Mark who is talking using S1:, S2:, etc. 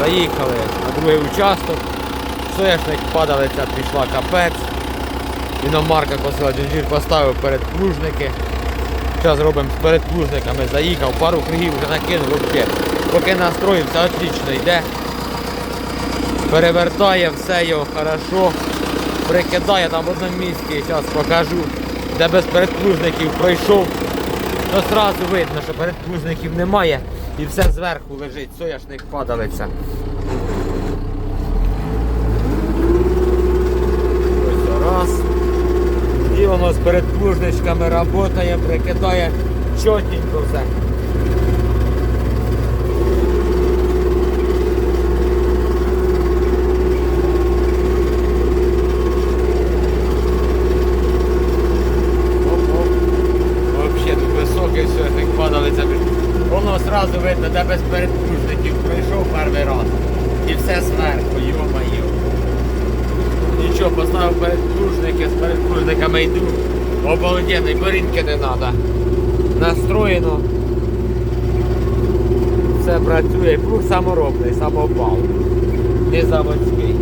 S1: Заїхали на другий участок. Соняшник падалиця пішла капець. Іномарка косила джинджир поставив перед плужники. Зараз робимо з передплужниками, заїхав, пару кругів вже накинув взагалі. Поки настроївся, отлично йде. Перевертає все його хорошо. Прикидає там в одному місці, зараз покажу, де без передплужників пройшов. То одразу видно, що передплужників немає і все зверху лежить, сояшник падалиця. Ось раз. І воно з передплужничками працює, прикидає чотенько все. Воно одразу видно, де без передплужників прийшов перший раз. І все зверху, йо-моє. Нічого, поставив передплужники, з передплужниками йду. Обалденний, борінки не треба. Настроєно. Все працює, плуг саморобний, самопал. Не заводський.